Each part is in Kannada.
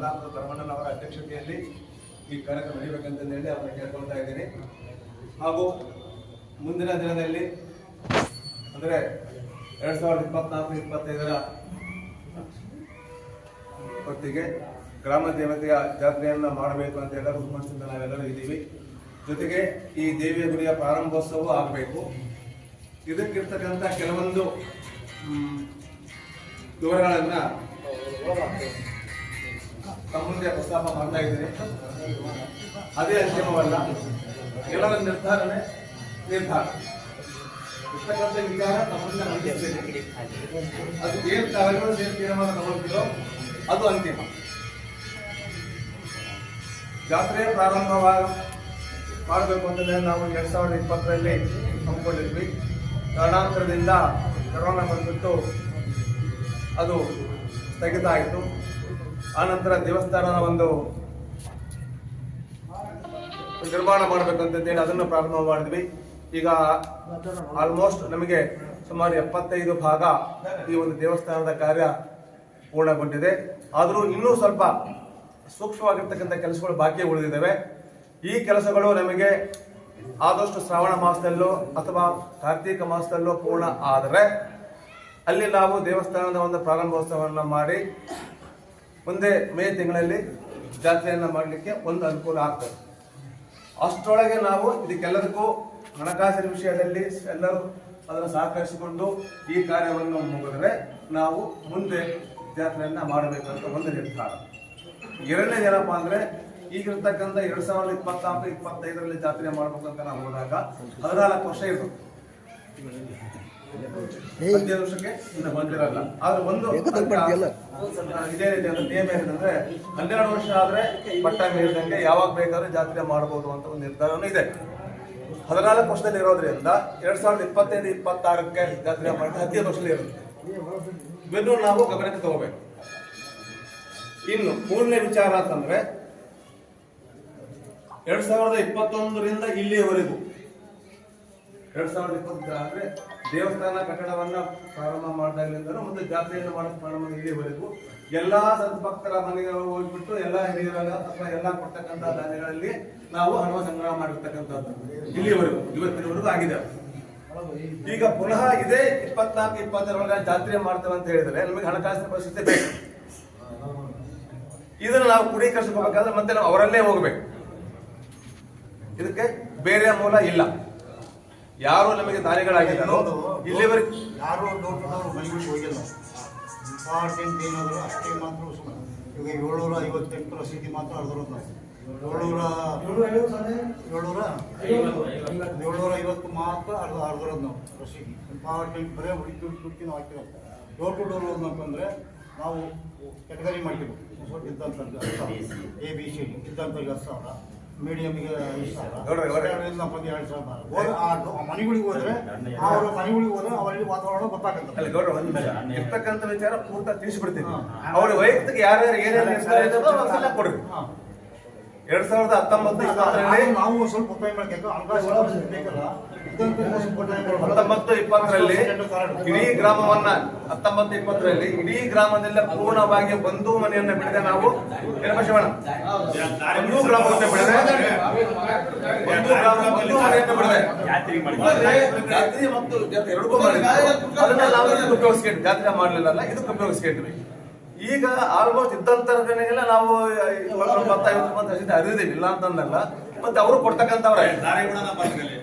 ಶ್ರೀಯುತ ಧರ್ಮಣ್ಣನವರ ಅಧ್ಯಕ್ಷತೆಯಲ್ಲಿ ಈ ಕಾರ್ಯಕ್ರಮ ನಡೀಬೇಕಂತ ಹೇಳಿ ಅವ್ರನ್ನ ಕೇಳ್ಕೊಳ್ತಾ ಇದ್ದೀನಿ. ಹಾಗೂ ಮುಂದಿನ ದಿನದಲ್ಲಿ ಅಂದರೆ ಎರಡು ಸಾವಿರದ ಇಪ್ಪತ್ನಾಲ್ಕು, ಇಪ್ಪತ್ತೈದರ ಹೊತ್ತಿಗೆ ಗ್ರಾಮ ದೇವತೆಯ ಜಾತ್ರೆಯನ್ನು ಮಾಡಬೇಕು ಅಂತ ಎಲ್ಲರೂ ಹುಮ್ಮಸ್ಸಿಂದ ನಾವೆಲ್ಲರೂ ಇದ್ದೀವಿ. ಜೊತೆಗೆ ಈ ದೇವಿಯ ಗುಡಿಯ ಪ್ರಾರಂಭೋತ್ಸವ ಆಗಬೇಕು. ಇದಕ್ಕಿರ್ತಕ್ಕಂಥ ಕೆಲವೊಂದು ವಿವರಗಳನ್ನ ತಮ್ಮ ಪ್ರಸ್ತಾಪ ಮಾಡ್ತಾ ಇದ್ದೀನಿ. ಅದೇ ಅಂತಿಮವಲ್ಲ ಎಲ್ಲರ ನಿರ್ಧಾರನೆ ನಿರ್ಧಾರ. ಇರ್ತಕ್ಕಂಥ ವಿಚಾರ ತಮ್ಮನ್ನ ಮಂಡಿಸಬೇಕು ಅದು ಏನು ಕಾರಣಗಳು ಏನು ತೀರ್ಮಾನ ತಗೊಳ್ತೀರೋ ಅದು ಅಂತಿಮ. ಜಾತ್ರೆ ಪ್ರಾರಂಭವಾಗ ಮಾಡಬೇಕು ಅಂತಂದ್ರೆ ನಾವು ಎರಡ್ ಸಾವಿರದ ಇಪ್ಪತ್ತರಲ್ಲಿ ಹಮ್ಮಿಕೊಂಡಿದ್ವಿ. ಕಾರಣಾಂತರದಿಂದ ಕರೋನಾ ಬಂದ್ಬಿಟ್ಟು ಅದು ಸ್ಥಗಿತ ಆಯಿತು. ಆನಂತರ ದೇವಸ್ಥಾನದ ಒಂದು ನಿರ್ಮಾಣ ಮಾಡಬೇಕಂತಂದೇಳಿ ಅದನ್ನು ಪ್ರಾರಂಭ ಮಾಡಿದ್ವಿ. ಈಗ ಆಲ್ಮೋಸ್ಟ್ ನಮಗೆ ಸುಮಾರು ಎಪ್ಪತ್ತೈದು ಭಾಗ ಈ ಒಂದು ದೇವಸ್ಥಾನದ ಕಾರ್ಯ ಪೂರ್ಣಗೊಂಡಿದೆ. ಆದರೂ ಇನ್ನೂ ಸ್ವಲ್ಪ ಸೂಕ್ಷ್ಮವಾಗಿರ್ತಕ್ಕಂಥ ಕೆಲಸಗಳು ಬಾಕಿ ಉಳಿದಿದ್ದಾವೆ. ಈ ಕೆಲಸಗಳು ನಮಗೆ ಆದಷ್ಟು ಶ್ರಾವಣ ಮಾಸದಲ್ಲೋ ಅಥವಾ ಕಾರ್ತೀಕ ಮಾಸದಲ್ಲೋ ಪೂರ್ಣ ಆದರೆ ಅಲ್ಲಿ ನಾವು ದೇವಸ್ಥಾನದ ಒಂದು ಪ್ರಾರಂಭೋತ್ಸವವನ್ನು ಮಾಡಿ ಮುಂದೆ ಮೇ ತಿಂಗಳಲ್ಲಿ ಜಾತ್ರೆಯನ್ನು ಮಾಡಲಿಕ್ಕೆ ಒಂದು ಅನುಕೂಲ ಆಗ್ತದೆ. ಅಷ್ಟರೊಳಗೆ ನಾವು ಇದಕ್ಕೆಲ್ಲದಕ್ಕೂ ಹಣಕಾಸಿನ ವಿಷಯದಲ್ಲಿ ಎಲ್ಲರೂ ಅದನ್ನು ಸಹಕರಿಸಿಕೊಂಡು ಈ ಕಾರ್ಯವನ್ನು ಮುಗಿದರೆ ನಾವು ಮುಂದೆ ಜಾತ್ರೆಯನ್ನು ಮಾಡಬೇಕಂತ ಒಂದು ನಿರ್ಧಾರ. ಎರಡನೇ ಏನಪ್ಪ ಅಂದರೆ, ಈಗಿರ್ತಕ್ಕಂಥ ಎರಡು ಸಾವಿರದ ಇಪ್ಪತ್ನಾಲ್ಕು, ಇಪ್ಪತ್ತೈದರಲ್ಲಿ ಜಾತ್ರೆ ಮಾಡ್ಬೇಕಂತ ನಾವು ಹೋದಾಗ ಹದಿನಾಲ್ಕು ವರ್ಷ ಇರ್ತದೆ ಹದಿನೈದು ವರ್ಷಕ್ಕೆ ಇನ್ನು ಬಂದಿರಲ್ಲ. ಆದ್ರೆ ಒಂದು ಇದೇ ರೀತಿ ಒಂದು ನಿಯಮ ಏನಂದ್ರೆ ಹನ್ನೆರಡು ವರ್ಷ ಆದ್ರೆ ಪಟ್ಟ ಮೀರಿದಂಗೆ ಯಾವಾಗ ಬೇಕಾದ್ರೂ ಜಾತ್ರೆ ಮಾಡಬಹುದು ಅಂತ ಒಂದು ನಿರ್ಧಾರವೂ ಇದೆ. ಹದಿನಾಲ್ಕು ವರ್ಷದಲ್ಲಿ ಇರೋದ್ರಿಂದ ಎರಡ್ ಸಾವಿರದ ಇಪ್ಪತ್ತೈದು ಇಪ್ಪತ್ತಾರಕ್ಕೆ ಜಾತ್ರೆ ಮಾಡಿದ್ರೆ ಹದಿನೈದು ವರ್ಷದಲ್ಲಿ ಇರುತ್ತೆ. ಇನ್ನು ನಾವು ಗಮನಕ್ಕೆ ತಗೋಬೇಕು. ಇನ್ನು ಮೂರನೇ ವಿಚಾರ ಅಂತಂದ್ರೆ ಎರಡ್ ಸಾವಿರದ ಇಪ್ಪತ್ತೊಂದರಿಂದ ಇಲ್ಲಿಯವರೆಗೂ. ಎರಡ್ ಸಾವಿರದ ಇಪ್ಪತ್ತ ಅಂದ್ರೆ ದೇವಸ್ಥಾನ ಕಟ್ಟಡವನ್ನ ಪ್ರಾರಂಭ ಮಾಡಿದಾಗಲಿಂದಲೂ ಮತ್ತು ಜಾತ್ರೆಯನ್ನು ಮಾಡೋ, ಪ್ರಾರಂಭ ಇಲ್ಲಿವರೆಗೂ ಎಲ್ಲ ಸದ್ಭಕ್ತರ ಮನೆಗೆ ಹೋಗ್ಬಿಟ್ಟು ಎಲ್ಲ ಹಿರಿಯರಾಗ ಅಥವಾ ಎಲ್ಲ ಕೊಡ್ತಕ್ಕಂಥ ದಾನಿಗಳಲ್ಲಿ ನಾವು ಹಣ ಸಂಗ್ರಹ ಮಾಡಿರ್ತಕ್ಕಂಥದ್ದು. ಇಲ್ಲಿವರೆಗೂ, ಇವತ್ತಿನವರೆಗೂ ಆಗಿದೆ. ಈಗ ಪುನಃ ಇದೇ ಇಪ್ಪತ್ನಾಲ್ಕು, ಇಪ್ಪತ್ತರೊಳಗೆ ಜಾತ್ರೆ ಮಾಡ್ತೇವೆ ಅಂತ ಹೇಳಿದರೆ ನಮಗೆ ಹಣಕಾಸಿನ ಪರಿಸ್ಥಿತಿ ಬೇಕು ಇದನ್ನು ನಾವು ಕ್ರೋಢೀಕರಿಸಬೇಕಾದ್ರೆ ಮತ್ತೆ ನಾವು ಅವರಲ್ಲೇ ಹೋಗ್ಬೇಕು. ಇದಕ್ಕೆ ಬೇರೆ ಮೂಲ ಇಲ್ಲ. ಯಾರು ನಮಗೆ ದಾರಿಗಳಾಗಿದ್ದಾರೋ ಇಲ್ಲಿವರೆಗೆ ಯಾರು ಡೋರ್ ಮನೆಗಳಿಗೆ ಹೋಗಿಲ್ಲ. ಇಂಪಾರ್ಟೆಂಟ್ ಏನಾದರೂ ಅಷ್ಟೇ ಮಾತ್ರ ಈಗ ಏಳ್ನೂರ ಐವತ್ತೆಂಟು ರಸೀದಿ ಮಾತ್ರ ಅರ್ಧರೋದು ನಾವು ಏಳ್ನೂರ ಏಳ್ನೂರ ಏಳ್ನೂರ ಐವತ್ತು ಮಾತ್ರ ಅರ್ಧ ಅರ್ಧರೋದು ನಾವು ರಸೀದಿ ಇಂಪಾರ್ಟೆಂಟ್ ಬರೀ ಹುಡುಕಿ ಹುಡುಕಿ ಹುಡುಕಿ ನಾವು ಹಾಕಿರೋದು. ಡೋರ್ ಟು ಡೋರ್ ಅಂತಂದರೆ ನಾವು ಕೆಟಗರಿ ಮಾಡ್ತೀವಿ. ಇದ್ದಂಥ ಎ ಬಿ ಸಿ ಡಿ ಇದ್ದಂಥ ಸಾವಿರ ಮೀಡಿಯಮ್ಗೆ ಮನೆಗಳಿಗೆ ಹೋದ್ರೆ ಅವ್ರ ಮನೆಗಳಿಗೆ ಹೋದ್ರೆ ಅವರಲ್ಲಿ ವಾತಾವರಣ ಗೊತ್ತಾಗುತ್ತೆ. ಅಲ್ಲಿ ಗೌರವ ಒಂದು ನಿಮಿಷ. ಇರ್ತಕ್ಕಂಥ ವಿಚಾರ ಪೂರ್ತಿ ತಿಳಿಸ್ಬಿಡ್ತೀನಿ. ಅವ್ರ ವೈಯಕ್ತಿಕ ಯಾರ್ಯಾರು ಏನೇನು ಕೊಡ್ರಿ. ಎರಡ್ ಸಾವಿರದ ಹತ್ತೊಂಬತ್ತು ಇಪ್ಪತ್ತರಲ್ಲಿ ನಾವು ಸ್ವಲ್ಪ. ಹತ್ತೊಂಬತ್ತು ಇಪ್ಪತ್ತರಲ್ಲಿ. ಇಡೀ ಗ್ರಾಮವನ್ನ ಹತ್ತೊಂಬತ್ತು ಇಪ್ಪತ್ತರಲ್ಲಿ ಇಡೀ ಗ್ರಾಮದಲ್ಲ ಪೂರ್ಣವಾಗಿ ಬಂಧು ಮನೆಯನ್ನ ಬಿಡದೆ ನಾವು ಶಿವಣ್ಣ ಬಂಧು ಗ್ರಾಮವನ್ನ ಬಿಡದೆ ಬಂಧು ಗ್ರಾಮ ಬಂಧು ಮನೆಯನ್ನ ಬಿಡದೆ. ಜಾತ್ರೆ ಮತ್ತು ಜಾತ್ರೆ ಎರಡಕ್ಕೂ ಮಾಡಿದ್ವಿ. ಅದನ್ನ ನಾವು ಇದಕ್ಕೆ ಉಪಯೋಗಿಸ್ಕೊಂಡ್ವಿ. ಜಾತ್ರೆ ಮಾಡ್ಲಿಲ್ಲ ಇದಕ್ಕೆ ಉಪಯೋಗಿಸ್ಕೊಂಡ್ವಿ. ಈಗ ಆಲ್ಮೋಸ್ಟ್ ಇದ್ದಂತರನೆಲ್ಲ ನಾವು ಬರ್ತಾ ಅರಿದೀವಿ ಇಲ್ಲ ಅಂತಂದಲ್ಲ. ಮತ್ತೆ ಅವರು ಕೊಡ್ತಕ್ಕಂಥವ್ರೆ.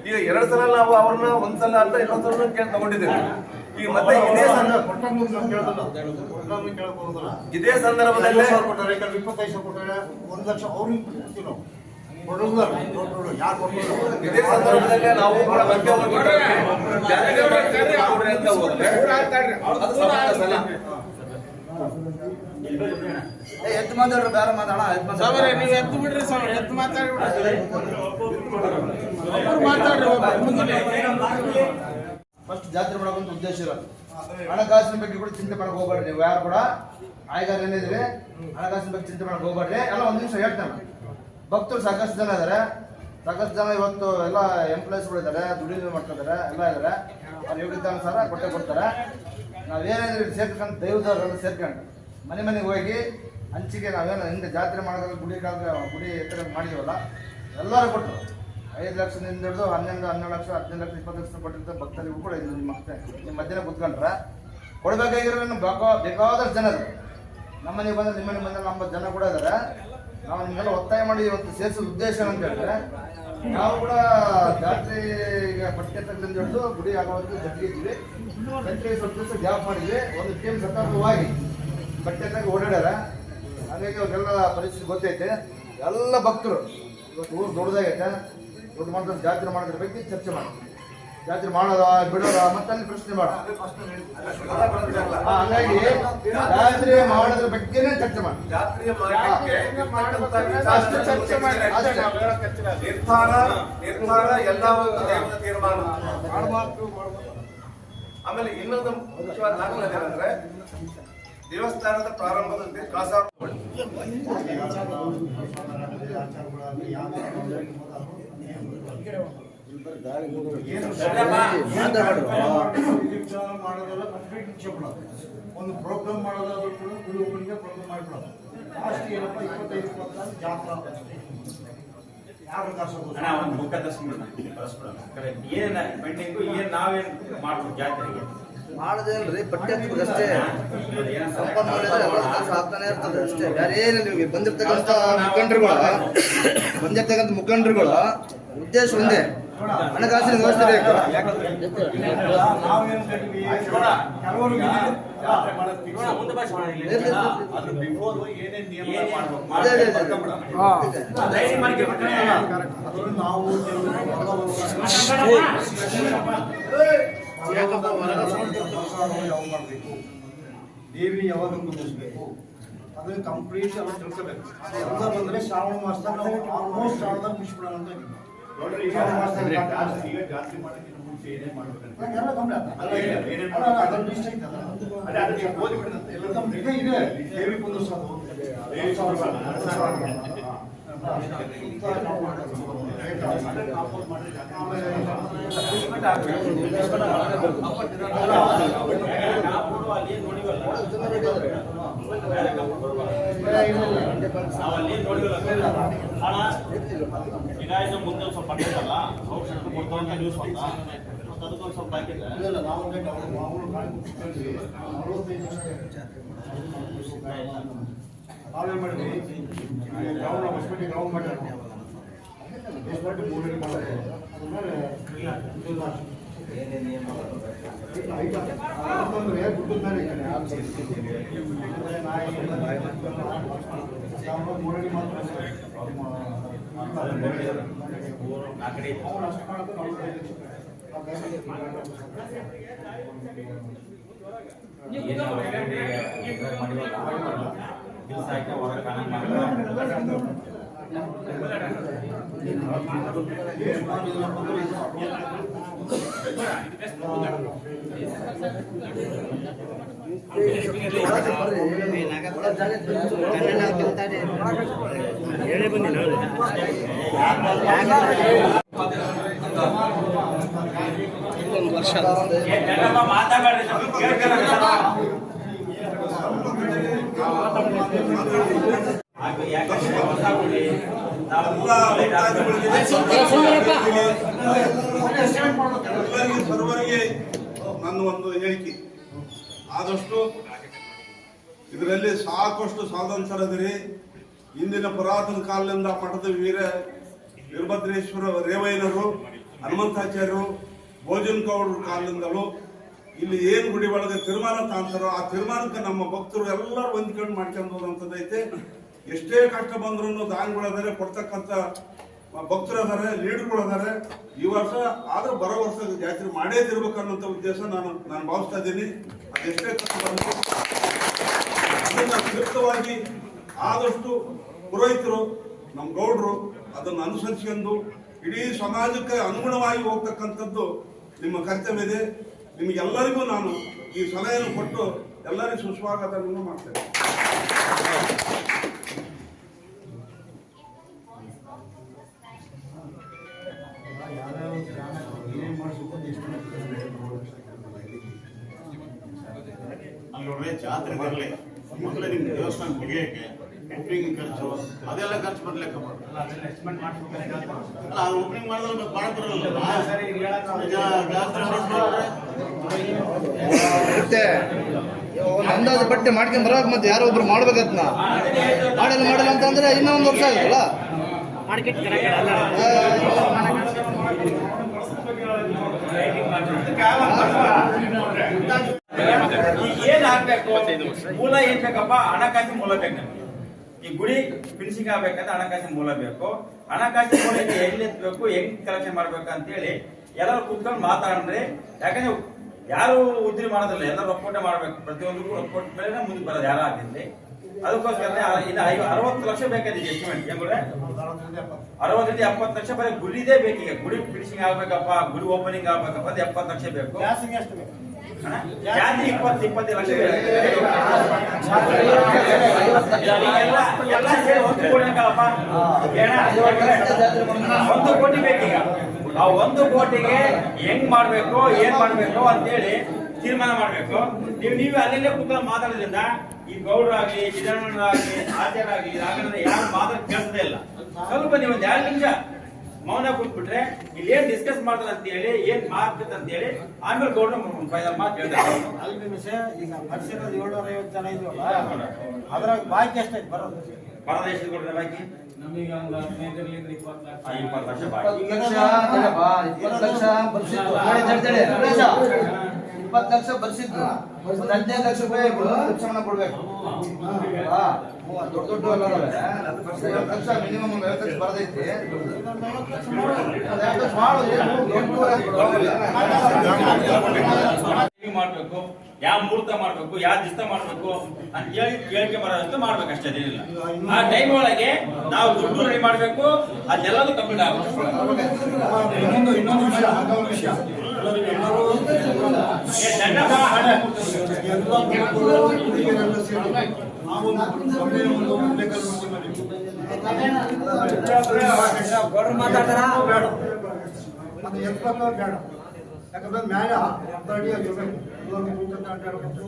ಈಗ ಎರಡ್ ಸಲ ನಾವು ಅವ್ರನ್ನ ಒಂದ್ಸಲ ಅಂತ ಇನ್ನೊಂದ್ಸಲ ಕೇಳಿ ತಗೊಂಡಿದ್ದೀವಿ. ಈಗ ಮತ್ತೆ ಇದೇ ಸಂದರ್ಭ ಇದೇ ಸಂದರ್ಭದಲ್ಲಿ ಒಂದ್ ಲಕ್ಷ ಅವ್ರಿಗೆ. ಇದೇ ಸಂದರ್ಭದಲ್ಲಿ ನಾವು ಕೂಡ ಮಧ್ಯ ಎದ್ದು ಮಾತಾಡ್ರಿ ಬೇರೆ ಮಾತಾಡ ಸಾವಿರ ನೀವು ಎತ್ತು ಬಿಡ್ರಿ ಸಾವಿರ ಎತ್ತು ಮಾತಾಡ್ಬಿಡ್ರಿ ಮಾತಾಡ್ರಿ ಫಸ್ಟ್ ಜಾತ್ರೆ ಮಾಡೋಕಂತ ಉದ್ದೇಶ ಇರೋದು. ಹಣಕಾಸಿನ ಬಗ್ಗೆ ಕೂಡ ಚಿಂತೆ ಮಾಡಕ್ ಹೋಗ್ಬೇಡ್ರಿ ನೀವು ಯಾರು ಕೂಡ ಆಯ್ಗಾರ ಏನಿದ್ರೆ ಹಣಕಾಸಿನ ಬಗ್ಗೆ ಚಿಂತೆ ಮಾಡಕ್ ಹೋಗ್ಬೇಡ್ರಿ. ಎಲ್ಲ ಒಂದ್ ನಿಮಿಷ ಹೇಳ್ತಾನೆ. ಭಕ್ತರು ಸಾಕಷ್ಟು ಜನ ಇದಾರೆ. ಸಾಕಷ್ಟು ಜನ ಇವತ್ತು ಎಲ್ಲ ಎಂಪ್ಲಾಯ್ಸ್ಗಳು ಇದ್ದಾರೆ ದುಡಿಮೆ ಮಾಡ್ತಿದ್ದಾರೆ ಎಲ್ಲ ಇದ್ದಾರೆ ಅವ್ರ ಯೋಗ್ಯತಾನುಸಾರ ಕೊಟ್ಟೆ ಕೊಡ್ತಾರೆ. ನಾವೇನಾದ್ರೂ ಸೇರ್ಕೊಂಡು ದೈವದವ್ರೆಲ್ಲ ಸೇರ್ಕೊಂಡು. ಮನೆ ಮನೆಗೆ ಹೋಗಿ ಹಂಚಿಕೆ ನಾವೇನು ಹಿಂದೆ ಜಾತ್ರೆ ಮಾಡೋದಾಗ ಗುಡಿ ಕಾಲ ಗುಡಿ ಎತ್ತರ ಮಾಡಿದೀವಲ್ಲ, ಎಲ್ಲರೂ ಕೊಟ್ಟರು. ಐದು ಲಕ್ಷದಿಂದ ಹಿಡಿದು ಹನ್ನೊಂದು, ಹನ್ನೆರಡು ಲಕ್ಷ, ಹದಿನೈದು ಲಕ್ಷ, ಇಪ್ಪತ್ತು ಲಕ್ಷ ಕೊಟ್ಟಿರ್ತ ಭಕ್ತರಿಗೂ ಕೂಡ ಇದು ನಿಮ್ಮ ನಿಮ್ಮ ಮಧ್ಯಾಹ್ನ ಕುತ್ಕೊಂಡ್ರೆ ಕೊಡಬೇಕಾಗಿರೋ ಬೇಕೋ ಬೇಕಾದಷ್ಟು ಜನ ನಮ್ಮ ಮನೆಗೆ ಬಂದ್ರೆ ನಿಮ್ಮ ಬಂದ್ರೆ ನಮ್ಮ ಜನ ಕೂಡ ಇದ್ದಾರೆ ನಾವು ನಿಮ್ಮೆಲ್ಲ ಒತ್ತಾಯ ಮಾಡಿ ಇವತ್ತು ಸೇರಿಸೋ ಉದ್ದೇಶ ಅಂತ ಹೇಳಿದ್ರೆ, ನಾವು ಕೂಡ ಜಾತ್ರೆ ಈಗ ಬಟ್ಟೆ ತಗ್ಲಿಂದ ಹಿಡಿದು ಗುಡಿ ಆಗೋವರೆಗೂ ಜೊತೆಗಿದ್ವಿ ಗಂಟೆ ಸ್ವಲ್ಪ ದಿವಸ ಗ್ಯಾಪ್ ಮಾಡಿದ್ವಿ. ಒಂದು ಟೀಮ್ ಸತತವಾಗಿ ಬಟ್ಟೆ ತಗ ಓಡಾಡ್ಯಾರ. ಹಾಗಾಗಿ ಅವ್ರಿಗೆಲ್ಲ ಪರಿಸ್ಥಿತಿ ಗೊತ್ತೈತೆ. ಎಲ್ಲ ಭಕ್ತರು ಇವತ್ತು ಊರು ದೊಡ್ಡದಾಗೈತೆ. ದೊಡ್ಡ ಮಟ್ಟದ ಜಾತ್ರೆ ಮಾಡೋದ್ರ ಬಗ್ಗೆ ಚರ್ಚೆ ಮಾಡಿ ಜಾತ್ರೆ ಮಾಡೋದ ಬಿಡೋದ ಮತ್ತೆ ಅಲ್ಲಿ ಪ್ರಶ್ನೆ ಮಾಡ ಹಂಗಾಗಿ ಜಾತ್ರೆ ಮಾಡೋದ್ರ ಬಗ್ಗೆನೇ ಚರ್ಚೆ ಮಾಡಿ ಅಷ್ಟು ಚರ್ಚೆ ಮಾಡಿ. ನಿರ್ಧಾರ ನಿರ್ಧಾರ ಎಲ್ಲ ಒಂದು ದೈವದ ತೀರ್ಮಾನ. ಆಮೇಲೆ ಇನ್ನೊಂದು ಮುಖ್ಯವಾದ ಏನಂದ್ರೆ ದೇವಸ್ಥಾನದ ಮಾಡೋದು ಒಂದು ಪ್ರೋಗ್ರಾಮ್ ಮಾಡೋದಾದ್ರೂ ಕೂಡ ಗುಡಿ ಒಬ್ಬನಿಗೆ ಪ್ರೋಗ್ರಾಮ್ ಮಾಡಿಬಿಡೋದು ಲಾಸ್ಟ್ ಏನಪ್ಪ ಇಪ್ಪತ್ತೈದು ಇಪ್ಪತ್ತಾರು ಜಾತ್ರಾ ಯಾರು ಮುಖ ದರ್ಶನ ಏನ ಪೆಂಡಿಂಗು ಏನ್ ನಾವೇನ್ ಮಾಡ್ಬೋದು ಜಾತ್ರೆಗೆ? ಮಾಡೋದೇನ್ರಿ ಬಟ್ಟೆ ಹಚ್ಬೇಕಷ್ಟೇ ಸಂಪನ್ಮೂಲ ಇದ್ರೆ ಎಲ್ಲ ಕೆಲಸ ಆಗ್ತಾನೆ ಇರ್ತದೆ ಅಷ್ಟೇ. ಬೇರೆ ಏನಿಲ್ಲ ನಿಮಗೆ ಬಂದಿರ್ತಕ್ಕಂಥ ಮುಖಂಡರುಗಳ ಬಂದಿರ್ತಕ್ಕಂಥ ಮುಖಂಡರುಗಳ ಉದ್ದೇಶ ಒಂದೇ. ಹಣಕಾಸಿನ ವ್ಯವಸ್ಥೆ ಬೇಕು. ಮಾಡೋದು ನಾವು ಯಾವಾಗ ಮಾಡಬೇಕು ದೇವಿ ಯಾವಾಗ ಕುಂದಿಸ್ಬೇಕು ಅದನ್ನ ಕಂಪ್ಲೀಟ್ ಎಲ್ಲ ತಿಳ್ಕೋಬೇಕು ಎಲ್ಲ ಬಂದ್ರೆ ಶ್ರಾವಣ ಮಾಸದಾಗ ಆಲ್ಮೋಸ್ಟ್ ಶ್ರಾವಣದಾಗ ಮುಗಿಸ್ಬಿಡೋಣ ಅಂತ ಜಾಸ್ತಿ ಈಗ ಜಾತ್ರೆ ಮಾಡೋಕ್ಕಿಂತ ಮುಂಚೆ ಏನೇ ಮಾಡ್ಬೇಕು ಇದೆ, ಇದೆ. ದೇವಿ ಕುಂದಿಸೋದು ದೇವಿ ಕುಂದ್ರಿಸೋದು. ನಾವು ಅಲ್ಲಿ ಏನ್ ನೋಡಿವಲ್ಲ ಬೇರೆ ಕಂಪ್ನಿ ಬರ್ಬಾರ್ದು. ನಾವು ಅಲ್ಲಿ ಏನ್ ನೋಡಿವಲ್ಲ ಹಣ ಈಗ ಇದು ಮುಂದೆ ಸ್ವಲ್ಪ ಹಾಕಿದ್ದಲ್ಲ ಔಷಧ ಕೊಡ್ತಾವಂತ ನ್ಯೂಸ್ ಅದಕ್ಕೊಂದು ಸ್ವಲ್ಪ ಜನ ನಾವೇನ್ ಮಾಡಿದ್ವಿ ಗ್ರೌಂಡ್ ಹೊಸಪೇಟೆ ಮೂರನೇ ಮಾಡೋದು ಅದ್ರ ಮೇಲೆ ಇದು ಮಾಡಿ. ಐಟ. ಅದೊಂದು ಏರ್ ಗುಡ್ಡದ ಮೇಲೆ ಇದೆ. ಆಮೇಲೆ ನಾಯಿ ಎಲ್ಲ ಯಾವ ಮೂರನೇ ಮಾತ್ರ ಅಷ್ಟೇ. ಆ ಕಡೆ ಇದೆ. ಅವ್ರು ಅಷ್ಟು ಮಾಡೋದು ನಲವತ್ತೈದು ಲಕ್ಷ ರೂಪಾಯಿ. ಆ ಬ್ಯಾಂಕಿಗೆ ಏನು ನಾವು already ಇದು ಮಾಡಿವಲ್ಲ, ದಿವ್ಸ ಆಯ್ತು ಹೊರಗೆ ಕಾಣಂಗ್ ಮಾಡಿಲ್ಲ. ಏ, ಒಂದು ವರ್ಷ ಯಾಕಂದ್ರೆ ಹೊಸ ಸರ್ವರಿಗೆ ನನ್ನ ಒಂದು ಹೇಳಿಕೆ. ಆದಷ್ಟು ಇದರಲ್ಲಿ ಸಾಕಷ್ಟು ಸಾಧನಸರದಿರಿ ಇಂದಿನ ಪುರಾತನ ಕಾಲದಿಂದ ಮಠದ ವೀರ ವೀರಭದ್ರೇಶ್ವರ ರೇವಯ್ಯನರು ಹನುಮಂತಾಚಾರ್ಯರು ಭೋಜನ್ ಗೌಡ್ರ ಕಾಲದಿಂದಲೂ ಇಲ್ಲಿ ಏನು ಗುಡಿ ಒಳಗೆ ತೀರ್ಮಾನ ತಾಂತಾರೋ ಆ ತೀರ್ಮಾನಕ್ಕೆ ನಮ್ಮ ಭಕ್ತರು ಎಲ್ಲರೂ ಹೊಂದ್ಕೊಂಡು ಮಾಡ್ಕೊಂಡು ಹೋದಂಥದ್ದೈತೆ. ಎಷ್ಟೇ ಕಷ್ಟ ಬಂದ್ರು ದಾನಿಗಳಿದ್ದಾರೆ ಕೊಡ್ತಕ್ಕಂಥ ಭಕ್ತರು ಅದಾರೆ, ಲೀಡರ್ಗಳು ಅದಾರೆ, ಈ ವರ್ಷ ಆದ್ರೂ ಬರೋ ವರ್ಷ ಜಾತ್ರೆ ಮಾಡೇ ತಿರ್ಬೇಕು ಉದ್ದೇಶ ನಾನು ನಾನು ಭಾವಿಸ್ತಾ ಇದ್ದೀನಿ. ಅದೆಷ್ಟೇ ಕಷ್ಟ ಬಂದ್ರು ಅದನ್ನ ತೃಪ್ತವಾಗಿ ಆದಷ್ಟು ಪುರೋಹಿತರು, ನಮ್ಮ ಗೌಡರು ಅದನ್ನು ಅನುಸರಿಸಿಕೊಂಡು ಇಡೀ ಸಮಾಜಕ್ಕೆ ಅನುಗುಣವಾಗಿ ಹೋಗ್ತಕ್ಕಂಥದ್ದು ನಿಮ್ಮ ಕರ್ತವ್ಯ ಇದೆ. ನಿಮಗೆಲ್ಲರಿಗೂ ನಾನು ಈ ಸಲಹೆಯನ್ನು ಕೊಟ್ಟು ಎಲ್ಲರಿಗೂ ಸುಸ್ವಾಗತವನ್ನು ಮಾಡ್ತೇನೆ. ಜಾತ್ರೆ ಬರಲಿ ಮೊದಲು ನಿಮ್ಗೆ ದೇವಸ್ಥಾನ ತೆಗೆಯಕ್ಕೆ ಓಪನಿಂಗ್ ಖರ್ಚು ಅದೆಲ್ಲ ಖರ್ಚು ಬರ್ಲಿಕ್ಕ ಅಲ್ಲ ಅದು ಓಪನಿಂಗ್ ಮಾಡಿದ್ರೆ ಬರಲ್ಲ. ಒಂದು ಅಂದಾಜು ಬಟ್ಟೆ ಮಾಡ್ಕೊಂಡ್ ಬರೋಕ್ ಮತ್ತೆ ಯಾರೋ ಒಬ್ರು ಮಾಡ್ಬೇಕತ್ನ? ಮಾಡಲ್ಲ ಮಾಡಲ್ಲ ಅಂತ ಅಂದ್ರೆ ಇನ್ನೂ ಒಂದು ವರ್ಷ ಆಗುತ್ತಲ್ಲ ಏನ್ ಆಗ್ಬೇಕು? ಮೂಲ ಏನ್ ಬೇಕಪ್ಪ ಹಣಕಾಸಿನ ಮೂಲ ಬೇಕು ನಮ್ಗೆ. ಈ ಗುಡಿ ಫಿನಿಶಿಂಗ್ ಆಗ್ಬೇಕಂದ್ರೆ ಹಣಕಾಸಿನ ಮೂಲ ಬೇಕು. ಹಣಕಾಸಿನ ಮೂಲ ಎಲ್ಲಿ ಎತ್ತಬೇಕು ಹೆಂಗ್ ಕಲೆಕ್ಷನ್ ಮಾಡ್ಬೇಕು ಅಂತ ಹೇಳಿ ಎಲ್ಲರೂ ಕುತ್ಕೊಂಡು ಮಾತಾಡಿದ್ರೆ ಯಾಕಂದ್ರೆ ಯಾರು ಉದ್ರಿ ಮಾಡೋದಿಲ್ಲ. ಎಲ್ಲರೂ ಒಪ್ಪೋಟ ಮಾಡ್ಬೇಕು. ಪ್ರತಿಯೊಂದಕ್ಕೂ ಒಕ್ಕೂಟ ಮೇಲೆ ಮುಂದೆ ಬರೋದು ಯಾರು ಆಗಿರ್ಲಿ ಅದಕ್ಕೋಸ್ಕರ ಐವ ಅರವತ್ತು ಲಕ್ಷ ಬೇಕಾಗಿದೆ ಎಸ್ಟಿಮೇಟ್ ಹೆಂಗ್ರೆ ಅರವತ್ತರಿಂದ ಎಪ್ಪತ್ತು ಲಕ್ಷ ಬರೀ ಗುಡಿದೇ ಬೇಕೀಗ ಗುಡಿ ಫಿನಿಶಿಂಗ್ ಆಗ್ಬೇಕಪ್ಪ. ಗುಡಿ ಓಪನಿಂಗ್ ಆಗ್ಬೇಕಪ್ಪ. ಅದು ಎಪ್ಪತ್ತು ಲಕ್ಷ ಬೇಕು? ಜಾತಿ ಇಪ್ಪತ್ತು ಇಪ್ಪತ್ತೈದು ಲಕ್ಷ. ಎಲ್ಲ ಒಂದು ಕೋಟಿ ಬೇಕಲ್ಲಪ್ಪ? ಏನ? ಒಂದು ಕೋಟಿ ಬೇಕೀಗ ಆ ಒಂದು ಕೋಟಿಗೆ ಹೆಂಗ್ ಮಾಡ್ಬೇಕು, ಏನ್ ಮಾಡ್ಬೇಕು ಅಂತೇಳಿ ತೀರ್ಮಾನ ಮಾಡ್ಬೇಕು ನೀವು, ನೀವೇ ಅಲ್ಲಿಂದ ಕೂತ್ಕೊಂಡು ಮಾತಾಡೋದ್ರಿಂದ ಈ ಗೌಡರಾಗ್ಲಿ ಸಿದ್ದರಾಮಯ್ಯರಾಗ್ಲಿ ಆಚಾರ ಆಗ್ಲಿ ಯಾರು ಮಾತಾಡ ಕೇಳಿಸದೇ ಇಲ್ಲ ಸ್ವಲ್ಪ ನೀವು ಒಂದ್ ಎರಡು ನಿಮಿಷ ಮೌನ ಕೂತ್ಬಿಟ್ರೆ ಇಲ್ಲಿ ಏನ್ ಡಿಸ್ಕಸ್ ಮಾಡ್ತಾರೆ ಅಂತ ಹೇಳಿ ಏನ್ ಮಾಡ್ತದೆ ಅಂತ ಹೇಳಿ ಆಮೇಲೆ ಗೌರ್ಮೆಂಟ್ ಮಾತು ಹೇಳ್ತಾರೆ. ಅಲ್ಲಿ ಈಗ ಪರಿಸರದ ಏಳ್ನೂರ ಐವತ್ತು ಜನ ಇದ್ವಲ್ಲ ಅದ್ರಾಗ ಬಾಕಿ ಎಷ್ಟೈತೆ ಬರೋದು? ಪರದೇಶ ಬಾಕಿ? ಇಪ್ಪತ್ತು ಲಕ್ಷ. ಬಾಕಿ. ಇಪ್ಪತ್ತು ಲಕ್ಷ ಇಪ್ಪತ್ತು ಲಕ್ಷ. ಇಪ್ಪತ್ತು ಲಕ್ಷ ಬರ್ಸಿದ್ದು. ಒಂದು ಹದಿನೈದು ಲಕ್ಷ ರೂಪಾಯಿ ಲಕ್ಷಣ ಕೊಡ್ಬೇಕು. ದೊಡ್ಡ ದೊಡ್ಡ ಎಲ್ಲ ಅದಾವೆ. ಐವತ್ತು ಲಕ್ಷ ಮಿನಿಮಮ್ ಒಂದು ಐವತ್ತು ಲಕ್ಷ ಬರದೈತಿ ಮಾಡ್ಬೇಕು ಯಾವ ಮುಹೂರ್ತ ಮಾಡ್ಬೇಕು ಯಾವ ದಿವಸ ಮಾಡ್ಬೇಕು ಅಂತ ಹೇಳಿ ಕೇಳಿಕೆ ಬರೋದಷ್ಟು ಮಾಡ್ಬೇಕು ಅಷ್ಟೇ ಅದೇನಿಲ್ಲ ಆ ಟೈಮ್ ಒಳಗೆ ನಾವು ದುಡ್ಡು ರೆಡಿ ಮಾಡ್ಬೇಕು ಅದೆಲ್ಲದೂ ಕಂಪ್ಲೀಟ್ ಆಗ್ಬೇಕು ಇನ್ನೊಂದು ಇನ್ನೊಂದು ವಿಷಯ ಎಲ್ಲರೂ. ಅದು ಎತ್ಬೇಕು ಬೇಡ ಯಾಕಂದ್ರೆ ಮ್ಯಾಲ ಅಡಿ ಆಗಿರ್ಬೇಕು ಕೂತ್ಕೊಂಡು ಅಡ್ಡಾಡ್ಬೇಕು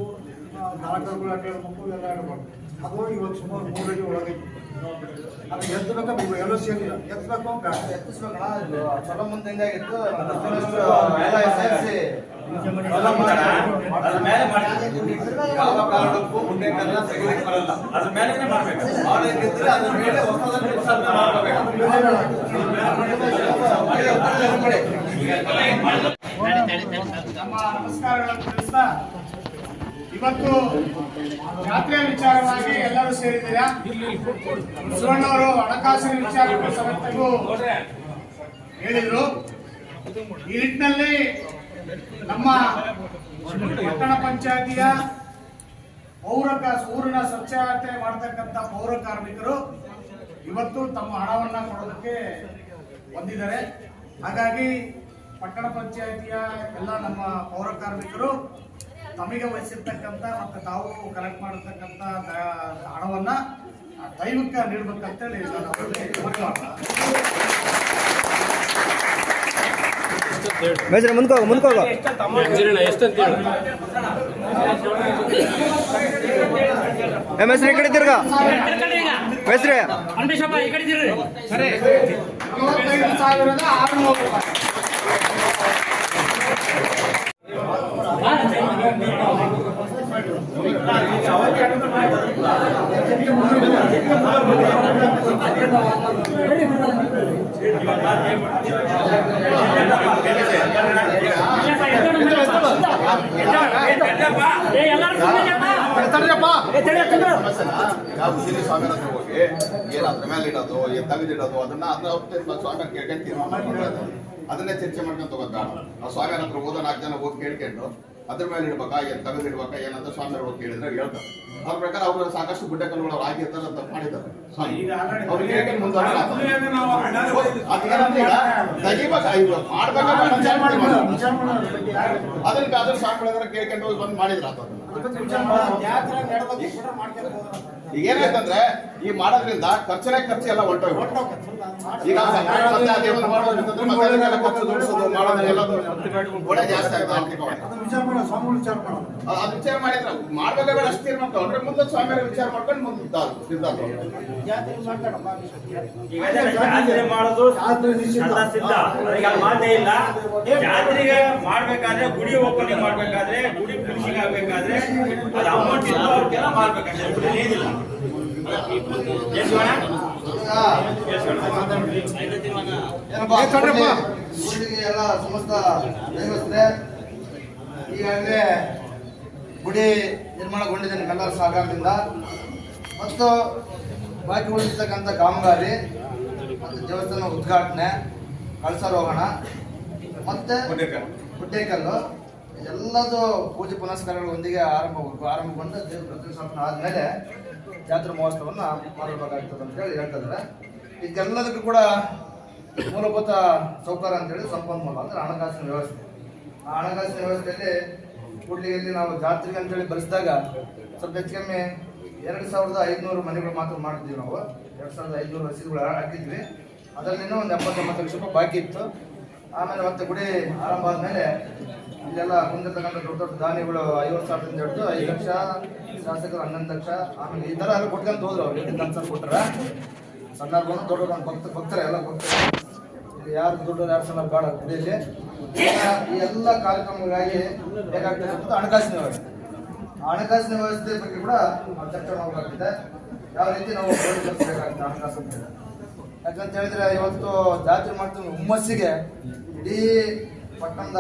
ನಾಲ್ಕುಗಳು ಅಡ್ಡಾಡ್ಬೇಕು ಎಲ್ಲ ಆಡಬೇಕು ಅದು ಇವತ್ತು ಸುಮಾರು ಮೂರು ಅಡಿ ಒಳಗೈತಿ ಅದು ಎತ್ತಬೇಕು? ಎಲ್ಲ ಸೇರಿಲ್ಲ ಎತ್ತಬೇಕು ಚಲೋ ಮುಂದೆ ಹೆಂಗಾಗಿತ್ತು ಸೇರಿಸಿ ಅದ್ರ ಮೇಲೆ ಮಾಡ್ಬೇಕು. ಅದ್ರ ಹೊಸದನ್ನು ನಮಸ್ಕಾರಗಳನ್ನು ತಿಳಿಸ್ತಾ. ಇವತ್ತು ಜಾತ್ರೆ ವಿಚಾರವಾಗಿ ಎಲ್ಲರೂ ಸೇರಿದ್ದೀರಾ? ಸುವರ್ಣವರು ಹಣಕಾಸಿನ ವಿಚಾರಕ್ಕೂ ಸಮಿತಿಗೂ ಹೇಳಿದ್ರು. ಈ ನಿಟ್ಟಿನಲ್ಲಿ ನಮ್ಮ ಪಟ್ಟಣ ಪಂಚಾಯತಿಯ ಪೌರ ಊರಿನ ಸ್ವಚ್ಛತೆ ಮಾಡತಕ್ಕಂತ ಪೌರ ಕಾರ್ಮಿಕರು ಇವತ್ತು ತಮ್ಮ ಹಣವನ್ನ ಕೊಡೋದಕ್ಕೆ ಬಂದಿದ್ದಾರೆ. ಹಾಗಾಗಿ ಪಟ್ಟಣ ಪಂಚಾಯತಿಯ ಎಲ್ಲ ನಮ್ಮ ಪೌರ ಕಾರ್ಮಿಕರು ತಮಗೆ ವಹಿಸಿರ್ತಕ್ಕಂಥ ಮತ್ತು ತಾವು ಕಲೆಕ್ಟ್ ಮಾಡಿರ್ತಕ್ಕಂಥ ಹಣವನ್ನು ದೈವಕ್ಕೆ ನೀಡಬೇಕಂತೇಳಿ ನಾನು ಮೇಜರ್ ಮುಂದ್ಕೋಗ ಮುಂದ್ಕೋಗ. ಹೆಸರು ಈ ಕಡೆ ತಿರ್ಗ. ಮೇಸ್ರಿ ಸಾವಿರದ ಆರುನೂರು ರೂಪಾಯಿ. ನಾವು ಸಿರಿ ಸ್ವಾಮಿನ ಹತ್ರ ಹೋಗಿ ಮೇಲೆ ಅದನ್ನ ಅದನ್ನ ಸ್ವಾಮಿ ಕೇಳ್ಕೊಂಡು ತೀರ್ಮಾನ ಅದನ್ನೇ ಚರ್ಚೆ ಮಾಡ್ಕೊಂಡು ಬೇಡ ನಾವು ಸ್ವಾಮಿ ಹತ್ರ ಹೋದ ನಾಲ್ಕು ಜನ ಹೋಗಿ ಕೇಳ್ಕೊಂಡು ಅದ್ರ ಮೇಲೆ ಇಡ್ಬೇಕಾ ಏನ್ ತೆಗೆದಿಡ್ಬೇಕಾ ಏನಂತ ಸ್ವಾಮಿ ಹೋಗಿ ಕೇಳಿದ್ರೆ ಹೇಳ್ತಾರೆ. ಅದ್ರ ಪ್ರಕಾರ ಅವರು ಸಾಕಷ್ಟು ಗುಡ್ಡ ಕಲ್ಲುಗಳು ಆಗಿರ್ತಾರೆ ಅಂತ ಮಾಡಿದ್ದಾರೆ. ಅದನ್ನ ಅದ್ರ ಸ್ವಾಮಿಗಳ ಕೇಳ್ಕೊಂಡು ಬಂದ್ ಬಂದು ಮಾಡಿದ್ರ ಅದನ್ನ ಈಗ ಏನಾಯ್ತಂದ್ರೆ ಈ ಮಾಡೋದ್ರಿಂದ ಖರ್ಚನೇ ಖರ್ಚು ಎಲ್ಲ ಹೊಂಟೋಗ್ಬಿಟ್ಟು ಈಗ ಮಾಡೋದು ಜಾಸ್ತಿ ಅದು ವಿಚಾರ ಮಾಡೋ ಸ್ವಾಮಿಗಳು ವಿಚಾರ ಮಾಡೋದು. ಅದು ಅದು ವಿಚಾರ ಮಾಡಿದ್ರೆ ಮಾಡ್ಬೇಕಾದ್ರೆ ಬೇಡ ಅಷ್ಟು ತೀರ್ಮಾನ ತಗೊಂಡ್ರೆ ಮುಂದೆ ಸ್ವಾಮಿಯರ ವಿಚಾರ ಮಾಡ್ಕೊಂಡು ಮುಂದೆ ಜಾತ್ರೆ ಇಲ್ಲ. ಜಾತ್ರೆಗೆ ಮಾಡ್ಬೇಕಾದ್ರೆ ಗುಡಿ ಓಪನಿಂಗ್ ಮಾಡ್ಬೇಕಾದ್ರೆ ಗುಡಿ ಫಿನಿಶಿಂಗ್ ಆಗ್ಬೇಕಾದ್ರೆ ಅದು ಅಮೌಂಟ್ ಇಲ್ಲ ಅವ್ರಿಗೆಲ್ಲ ಗುಡಿ ಏನಿಲ್ಲ. ಎಲ್ಲ ಸಮಸ್ತ ವ್ಯವಸ್ಥೆ ಈಗಾಗಲೇ ಗುಡಿ ನಿರ್ಮಾಣಗೊಂಡಿದೆ ನಿಮ್ಮೆಲ್ಲರ ಸಾಗರದಿಂದ. ಮತ್ತು ಬಾಕಿ ಉಳಿದಿರ್ತಕ್ಕಂಥ ಕಾಮಗಾರಿ ಮತ್ತು ದೇವಸ್ಥಾನ ಉದ್ಘಾಟನೆ ಕಳಸಾರೋಹಣ ಮತ್ತೆ ಗುಡ್ಡೇಕಲ್ಲು. ಎಲ್ಲದು ಪೂಜೆ ಪುನಸ್ಕಾರಗಳೊಂದಿಗೆ ಆರಂಭ ಆರಂಭಗೊಂಡು ದೇವ್ರ ಪ್ರತಿಷ್ಠಾಪನೆ ಆದಮೇಲೆ ಜಾತ್ರಾ ಮಹೋತ್ಸವವನ್ನು ಮಾಡಬೇಕಾಗ್ತದೆ ಅಂತ ಹೇಳಿ ಹೇಳ್ತಿದ್ದಾರೆ ಇದಕ್ಕೆಲ್ಲದಕ್ಕೂ ಕೂಡ ಮೂಲಭೂತ ಸೌಕರ್ಯ ಅಂತೇಳಿ ಸಂಪನ್ಮೂಲ ಅಂದ್ರೆ ಹಣಕಾಸಿನ ವ್ಯವಸ್ಥೆ. ಆ ಹಣಕಾಸಿನ ವ್ಯವಸ್ಥೆಯಲ್ಲಿ ಕೂಡ್ಲಿಗೆಯಲ್ಲಿ ನಾವು ಜಾತ್ರೆಗೆ ಅಂತೇಳಿ ಬರೆಸಿದಾಗ ಸ್ವಲ್ಪ ಹೆಚ್ಚು ಕಮ್ಮಿ ಎರಡು ಸಾವಿರದ ಐದುನೂರು ಮನೆಗಳು ಮಾತ್ರ ಮಾಡಿದ್ವಿ ನಾವು. ಎರಡು ಸಾವಿರದ ಐದುನೂರು ರಸೀದಿಗಳು ಹಾಕಿದ್ವಿ. ಅದರಲ್ಲಿ ಒಂದು ಎಪ್ಪತ್ತೊಂಬತ್ತು ಲಕ್ಷ ರೂಪಾಯಿ ಬಾಕಿ ಇತ್ತು. ಆಮೇಲೆ ಮತ್ತೆ ಗುಡಿ ಆರಂಭ ಆದ್ಮೇಲೆ ಇಲ್ಲೆಲ್ಲ ಹೊಂದಿರತಕ್ಕಂಥ ದೊಡ್ಡ ದೊಡ್ಡ ದಾನಿಗಳು ಐವತ್ತು ಸಾವಿರದಿಂದ ಹಿಡಿದು ಐದು ಲಕ್ಷ, ಶಾಸಕರು ಹನ್ನೊಂದು ಲಕ್ಷ, ಆಮೇಲೆ ಈ ಥರ ಎಲ್ಲ ಕೊಟ್ಕೊಂತ ಹೋದ್ರು ಅವ್ರು. ಎಲ್ಲಿ ಕನ್ಸರ್ ಕೊಟ್ರ. ಸಣ್ಣ ಬಂದು ದೊಡ್ಡ ಭಕ್ತ ಭಕ್ತರೆ ಎಲ್ಲ ಕೊಡ್ತಾರೆ ಇದು ಯಾರು ದೊಡ್ಡವ್ರು ಯಾರು ಸಣ್ಣ ಬೇಡ ಗುಡಿಯಲ್ಲಿ ಈ ಎಲ್ಲ ಕಾರ್ಯಕ್ರಮಗಳಿಗಾಗಿ ಬೇಕಾಗ್ತಕ್ಕಂಥದ್ದು ಹಣಕಾಸಿನ ವ್ಯವಸ್ಥೆ. ಹಣಕಾಸಿನ ವ್ಯವಸ್ಥೆ ಬಗ್ಗೆ ಕೂಡ ಚರ್ಚೆ ಮಾಡಬೇಕಾಗಿದೆ ಯಾವ ರೀತಿ ನಾವು ಬೇಕಾಗುತ್ತೆ ಹಣಕಾಸು ಅಂತ ಯಾಕಂತ ಹೇಳಿದ್ರೆ ಇವತ್ತು ಜಾತ್ರೆ ಮಾಡ್ತೀವಿ ಹುಮ್ಮಸ್ಸಿಗೆ ಇಡೀ ಪಟ್ಟಣದ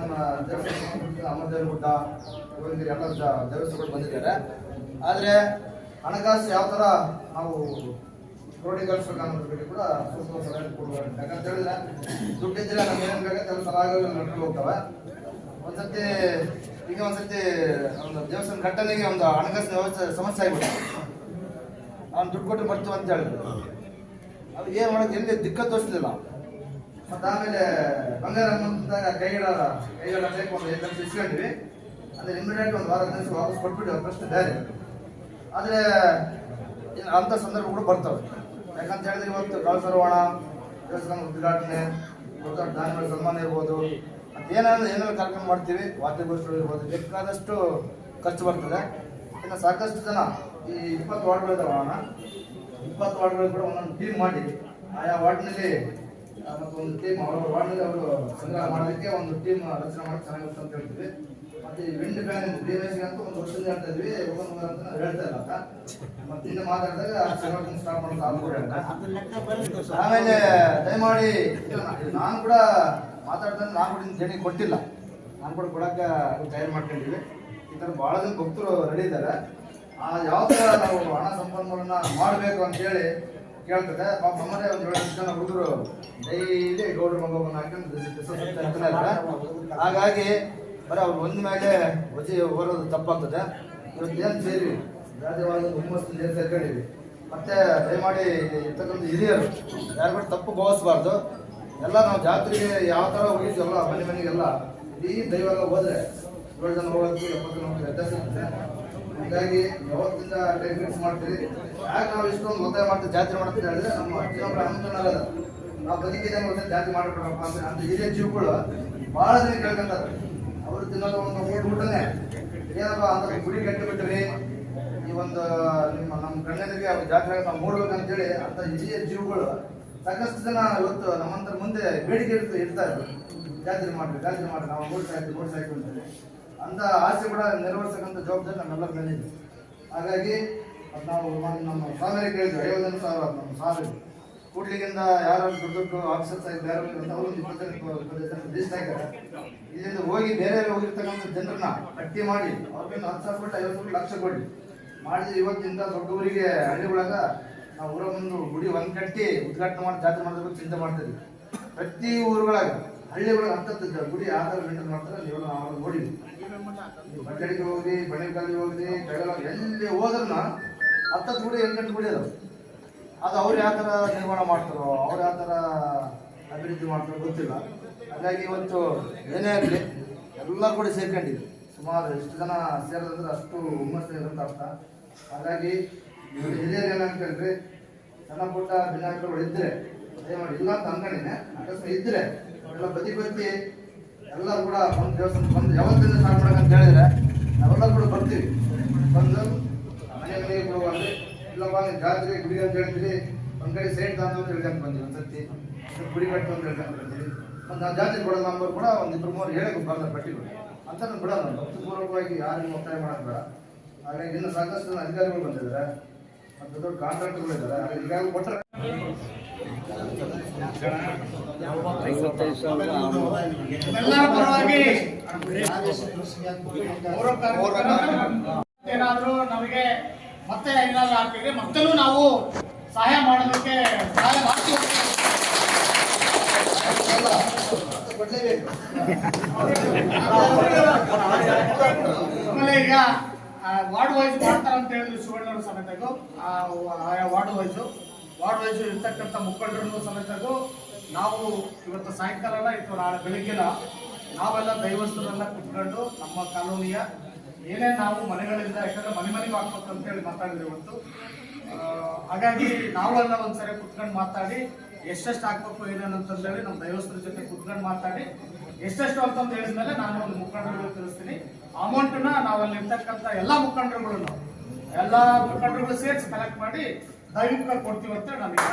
ನಮ್ಮ ದೇವಸ್ಥಾನ ಅಮರದೇವ್ರ ಗುಡ್ಡ ಇವರಿಗೆ ಎಲ್ಲ ದೇವಸ್ಥಾನಗಳು ಬಂದಿದ್ದಾರೆ. ಆದರೆ ಹಣಕಾಸು ಯಾವ ಥರ ನಾವು ಕ್ರೋಢೀಕರಿಸಬೇಕು ಅನ್ನೋದ್ರ ಬಗ್ಗೆ ಕೂಡ ಸೂಕ್ತ ಸಲಹೆ ಕೊಡಬೇಕು ಯಾಕಂತ ಹೇಳಿದ್ರೆ ದುಡ್ಡಿದ್ರೆ ನಮ್ಗೆ ಏನು ಬೇಕಂತ ಅದು ಸಲಹಾಗಿ ನಡ್ಕೊಂಡು ಹೋಗ್ತವೆ. ಒಂದ್ಸತಿ ಈಗ ಒಂದ್ಸತಿ ಒಂದು ದೇವಸ್ಥಾನ ಘಟನೆಗೆ ಒಂದು ಹಣಕಾಸಿನ ವ್ಯವಸ್ಥೆ ಸಮಸ್ಯೆ ಆಗ್ಬಿಟ್ಟು ಅವ್ನು ದುಡ್ಡು ಕೊಟ್ಟು ಬರ್ತೀವಿ ಅಂತ ಹೇಳಿದ್ರು. ಅದು ಏನು ಮಾಡೋದು, ಎಲ್ಲಿ ದಿಕ್ಕ ತೋರಿಸ್ಲಿಲ್ಲ. ಮತ್ತೆ ಆಮೇಲೆ ಬಂಗಾರ ಮುಂದಾಗ ಕೈಗಳ ಬೇಕು ಒಂದು ಐದು ಲಕ್ಷ ಇಸ್ಕೊಂಡ್ವಿ. ಅಂದ್ರೆ ಇಮಿಡಿಯೇಟ್ ಒಂದು ವಾರ ದಿವಸ ವಾಪಸ್ ಕೊಟ್ಬಿಟ್ಟು ಫಸ್ಟ್ ಬೇರೆ. ಆದರೆ ಅಂಥ ಸಂದರ್ಭಗಳು ಬರ್ತವೆ. ಯಾಕಂತ ಹೇಳಿದ್ರೆ ಇವತ್ತು ಕಳಸರೋಣ ದೇವಸ್ಥಾನ ಉದ್ಘಾಟನೆ ದಾನಿಗಳ ಸನ್ಮಾನ ಇರ್ಬೋದು. ಏನಾದ್ರು ಏನೆಲ್ಲ ಕಾರ್ಯಕ್ರಮ ಮಾಡ್ತೀವಿ, ವಾದ್ಯಗೋಷ್ಠಿಗಳು ಇರ್ಬೋದು, ಬೇಕಾದಷ್ಟು ಖರ್ಚು ಬರ್ತದೆ. ಇನ್ನು ಸಾಕಷ್ಟು ಜನ ಈ ಇಪ್ಪತ್ತು ವಾರ್ಡ್ಗಳಿದಾವೆ ಅಣ್ಣ ಇಪ್ಪತ್ತು ವಾರ್ಡ್ಗಳು ಕೂಡ ಒಂದೊಂದು ಟೀಮ್ ಮಾಡಿ, ಆಯಾ ವಾರ್ಡ್ನಲ್ಲಿ ಮತ್ತು ಒಂದು ಟೀಮ್ ಅವರ ವಾರ್ಡ್ನಲ್ಲಿ ಅವರು ಸಂಗ್ರಹ ಮಾಡೋದಕ್ಕೆ ಒಂದು ಟೀಮ್ ರಚನೆ ಮಾಡಿ ಚೆನ್ನಾಗಿರುತ್ತೆ ಅಂತ ಹೇಳ್ತೀವಿ. ಮತ್ತೆ ಈ ವಿಂಡ್ ಫ್ಯಾನ್ ಡಿಎಂಎಸ್ಗೆ ಅಂತ ಒಂದು ವರ್ಷದಿಂದ ಹೇಳ್ತಾ ಇದ್ವಿ ಹೋಗೋಣ ಅಂತ ಹೇಳ್ತಾ ಇಲ್ಲ ಮತ್ತೆ ಇನ್ನು ಮಾತಾಡಿದಾಗ ಸ್ಟಾರ್ಟ್ ಮಾಡೋದು ಆಗ್ಬೋದು ಆಮೇಲೆ ದಯಮಾಡಿ ನಾನು ಕೂಡ ಮಾತಾಡ್ದಂಗೆ ನಾನು ಕೂಡ ಜನಿಗೆ ಕೊಟ್ಟಿಲ್ಲ. ನಾನು ಕೂಡ ಕೊಡಕ್ಕೆ ತಯಾರು ಮಾಡ್ಕೊಂಡಿದ್ವಿ. ಈ ಥರ ಭಾಳ ಜನ ಭಕ್ತರು ರೆಡಿ ಇದ್ದಾರೆ. ಆ ಯಾವ ಥರ ನಾವು ಹಣ ಸಂಪನ್ಮೂಲನ ಮಾಡಬೇಕು ಅಂತೇಳಿ ಕೇಳ್ತದೆ. ಪಾಪ ನಮ್ಮದೇ ಒಂದು ಏಳು ಹುಡುಗರು ಡೈಲಿ ಗೌಡ್ರ ಮಗವನ್ನು ಹಾಕೊಂಡು. ಹಾಗಾಗಿ ಬರ ಅವ್ರು ಒಂದ್ ಮೇಲೆ ವಜೆ ಬರೋದು ತಪ್ಪಾಗ್ತದೆ. ಇವತ್ತು ಏನು ಸೇರಿ? ರಾಜವಾದ ಹುಮ್ಮಸ್ತು ಏನ್ ಸೇರ್ಕೊಂಡಿವಿ ಮತ್ತೆ ದಯಮಾಡಿ ಇರ್ತಕ್ಕಂಥ ಹಿರಿಯರು, ಯಾರು ಕೂಡ ತಪ್ಪು ಭಾವಿಸಬಾರ್ದು. ಎಲ್ಲ ನಾವು ಜಾತ್ರೆಗೆ ಯಾವ ಥರ ಹೋಗಿದ್ವಲ್ಲ, ಮನೆ ಮನೆಗೆಲ್ಲ, ಇಡೀ ದೈವ ಎಲ್ಲ ಹೋದ್ರೆ ಏಳು ಜನ ಹೋಗೋದು ಎಪ್ಪತ್ತು ಜನ ಹೋಗೋದು ವ್ಯತ್ಯಾಸ ಇರ್ತದೆ ಹೀಗಾಗಿ ಯಾವತ್ತಿಂದ ಟೈಮ್ ಫಿಕ್ಸ್ ಮಾಡ್ತೀರಿ? ಯಾಕೆ ನಾವು ಇಷ್ಟೊಂದು ಒತ್ತಾಯ ಮಾಡ್ತೀವಿ ಜಾತ್ರೆ ಮಾಡ್ತೀವಿ ಹೇಳಿದ್ರೆ ನಮ್ಮ ಅಜ್ಜಿನೊಬ್ಬರ ಅನುದಾನ ನಾವು ಬದುಕಿದೆ ಒಂದು ಜಾತಿ ಮಾಡ್ಕೊಡಪ್ಪ ಅಂತ ಅಂತ ಹಿರಿಯ ಜೀವಗಳು ಬಹಳ ಜನ ಕೇಳ್ಕೊಂತಾರೆ. ಅವರು ತಿನ್ನೋದು ಒಂದು ಮೂರು ಊಟನೇ ಏನಪ್ಪ ಅಂತ ಗುಡಿ ಕಟ್ಟಿಬಿಟ್ರಿ ಈ ಒಂದು ನಿಮ್ಮ ನಮ್ಮ ಕಣ್ಣೆದುರಿಗೆ ಅವ್ರ ಜಾತ್ರೆ ನಾವು ಮೂಡ್ಬೇಕಂತೇಳಿ ಅಂತ ಹಿರಿಯ ಜೀವಗಳು ಸಾಕಷ್ಟು ಜನ ಇವತ್ತು ನಮ್ಮಂತರ ಮುಂದೆ ಬೇಡಿಕೆ ಇಡ್ತಾ ಇರ್ತಾರೆ. ಜಾತ್ರೆ ಮಾಡ್ರಿ ಜಾತ್ರೆ ಮಾಡ್ರಿ, ನಾವು ಓಡ್ತಾ ಸಾಯ್ತು ಓಡ್ತಾ ಸಾಯ್ತು ಅಂತೇಳಿ. ಅಂತ ಆಸೆ ಕೂಡ ನೆರವೇರಿಸಕ್ಕಂಥ ಜವಾಬ್ದಾರಿ ನಮ್ಮೆಲ್ಲರ ಮೇಲೆ ಹಾಗಾಗಿ ನಾವು ನಮ್ಮ ಸ್ವಾಮಿಯರಿಗೆ ಕೇಳಿದ್ವಿ ಐವತ್ತೊಂದು ಸಾವಿರ ನಮ್ಮ ಸಾವಿರ ಕೂಡ್ಲಿಗಿಂದ ಯಾರು ದೊಡ್ಡ ದೊಡ್ಡ ಆಫೀಸರ್ಸ್ ಬೇರೆ ಒಂದು ಇದರಿಂದ ಹೋಗಿ ಬೇರೆ ಹೋಗಿರ್ತಕ್ಕಂಥ ಜನರನ್ನ ಪಟ್ಟಿ ಮಾಡಿ ಅವ್ರಿಗೆ ಹತ್ತು ಸಾವಿರ ಕೊಟ್ಟು ಐವತ್ತು ಲಕ್ಷ ಕೊಡಿ. ಮಾಡಿದ್ರೆ ಇವತ್ತಿಂದ ದೊಡ್ಡ ಊರಿಗೆ ಒಳಗ ನಾವು ಊರ ಬಂದು ಗುಡಿ ಒಂದ್ ಕಟ್ಟಿ ಉದ್ಘಾಟನೆ ಮಾಡಿ ಜಾತ್ರೆ ಮಾಡಿದ್ರು ಚಿಂತೆ ಮಾಡ್ತೀವಿ ಪ್ರತಿ ಊರುಗಳಾಗ ಹಳ್ಳಿಗಳಾಗ ಹತ್ತತ್ತು ಗುಡಿ ಯಾವ ಥರ ಮಾಡ್ತಾರೆ, ನೀವು ನಾವು ನೋಡಿದ್ವಿ ಬಡ್ಡಿಗೆ ಹೋಗಿ ಬಣಿಗಾಲಿಗೆ ಹೋಗಿ ಎಲ್ಲಿ ಹೋದ್ರನ್ನ ಹತ್ತತ್ತು ಗುಡಿ, ಎಂಟು ಗುಡಿ ಅದಾವ. ಅದು ಅವ್ರು ಯಾವ ಥರ ನಿರ್ಮಾಣ ಮಾಡ್ತಾರೋ, ಅವ್ರು ಯಾವ ಥರ ಅಭಿವೃದ್ಧಿ ಮಾಡ್ತಾರೋ ಗೊತ್ತಿಲ್ಲ. ಹಾಗಾಗಿ ಇವತ್ತು ಏನೇ ಆಗಲಿ, ಎಲ್ಲ ಕೂಡ ಸೇರ್ಕೊಂಡಿದ್ರು ಸುಮಾರು ಎಷ್ಟು ಜನ ಸೇರೋದಂದ್ರೆ ಅಷ್ಟು ಹುಮ್ಮಸ್ಸು ಇದೆ ಅಂತ ಅರ್ಥ. ಹಾಗಾಗಿ ಹಿರಿಯರು ಏನಂತ ಹೇಳಿದ್ರೆ, ಸಣ್ಣ ಪುಟ್ಟ ಭಿನ್ನಾಭಿಪ್ರಾಯಗಳು ಇದ್ರೆ ಮಾಡಿ ಇಲ್ಲ ಅಂತ ಅಂದ್ಕೊಂಡಿದ್ದೆ ಅಕಸ್ಮಾತ್ ಇದ್ರೆ, ಎಲ್ಲ ಬದಿ ಬದಿ ಎಲ್ಲರೂ ಕೂಡ ಒಂದು ದೇವಸ್ಥಾನ ಬಂದು ಯಾವತ್ತಿಂದ ಸ್ಟಾರ್ಟ್ ಅಂತ ಹೇಳಿದ್ರೆ, ನಾವೆಲ್ಲರೂ ಕೂಡ ಬರ್ತೀವಿ. ಬಂದು ಇಲ್ಲಪ್ಪ ನೀವು ಜಾತ್ರೆ ಗುಡಿ ಅಂತ ಹೇಳ್ತೀರಿ ಒಂದ್ ಕಡೆ ಸೇಂಟ್ ಅಂತ ಹೇಳ್ಕೊಂಡು ಬಂದಿವಿ ಒಂದ್ಸತಿ ಗುಡಿ ಕಟ್ಟು ಅಂತ ಹೇಳ್ಕೊಂಡು ಬಂದಿವಿ. ಒಂದು ಆ ಜಾತ್ರೆ ಕೊಡೋದು ನಂಬರ್ ಕೂಡ ಒಂದು ಇಬ್ಬರು ಮೂರು ಹೇಳಕ್ಕೆ ಬರ್ತಾರೆ ಪಟ್ಟಿಗಳು. ಅಂತ ನಾನು ಬಿಡಲ್ಲ ನಾನು ಭಕ್ತಿಪೂರ್ವಕವಾಗಿ ಯಾರಿಗೂ ಒತ್ತಾಯ ಮಾಡೋದು ಬೇಡ. ಹಾಗಾಗಿ ಇನ್ನು ಸಾಕಷ್ಟು ಅಧಿಕಾರಿಗಳು ಬಂದಿದ್ದಾರೆ. ಮತ್ತೆ ದೊಡ್ಡ ಕಾಂಟ್ರಾಕ್ಟರ್ಗಳು ಇದ್ದಾರೆ. ಹಾಗೆ ಈಗಾಗಲೇ ಕೊಟ್ಟರೆ ಏನಾದ್ರೂ ನಮಗೆ ಮತ್ತೆ ಏನಾದ್ರು ಆಗ್ತಿದ್ರೆ ಮತ್ತೂ ನಾವು ಸಹಾಯ ಮಾಡೋದಕ್ಕೆ ಸಹಾಯ ಮಾಡ್ತೀವಿ. ಆಮೇಲೆ ಈಗ ವಾರ್ಡ್ ವೈಸ್ ಮಾಡ್ತಾರೆ ಅಂತ ಹೇಳಿದ್ರು ಸುವರ್ಣರು ಸಮೇತಗೂ ಆಯಾ ವಾರ್ಡ್ ವೈಸು. ವಾರ್ಡ್ ವೈಸ್ ಇರ್ತಕ್ಕಂಥ ಮುಖಂಡರನ್ನು ಸಮೇತಗೂ ನಾವು ಇವತ್ತು ಸಾಯಂಕಾಲ ಇವತ್ತು ನಾಳೆ ನಾವೆಲ್ಲ ದೈವಸ್ಥರೆಲ್ಲ ಕುತ್ಕೊಂಡು ನಮ್ಮ ಕಾಲೋನಿಯ ಏನೇ ನಾವು ಮನೆಗಳಿಂದ ಯಾಕಂದ್ರೆ ಮನೆ ಮನೆಗೆ ಹಾಕ್ಬೇಕು ಅಂತ ಹೇಳಿ ಮಾತಾಡಿದ್ರೆ ಇವತ್ತು. ಹಾಗಾಗಿ ನಾವೆಲ್ಲ ಒಂದ್ಸರಿ ಕುತ್ಕೊಂಡು ಮಾತಾಡಿ ಎಷ್ಟೆಷ್ಟು ಹಾಕ್ಬೇಕು, ಏನೇನು ಹೇಳಿ ನಮ್ಮ ದೈವಸ್ಥರ ಜೊತೆ ಕುತ್ಕೊಂಡು ಮಾತಾಡಿ ಎಷ್ಟೆಷ್ಟು ಹೇಳಿದ ಮೇಲೆ ನಾನು ಒಂದು ಮುಖಂಡರುಗಳು ತಿಳಿಸ್ತೀನಿ. ಅಮೌಂಟನ್ನ ನಾವಲ್ಲಿ ಇರ್ತಕ್ಕಂಥ ಎಲ್ಲ ಮುಖಂಡರುಗಳನ್ನು ಎಲ್ಲ ಮುಖಂಡರುಗಳು ಸೇರಿಸಿ ಕಲೆಕ್ಟ್ ಮಾಡಿ ದೈವಿಕ ಕೊಡ್ತೀವಿ ಅಂತ ನಮಗೆ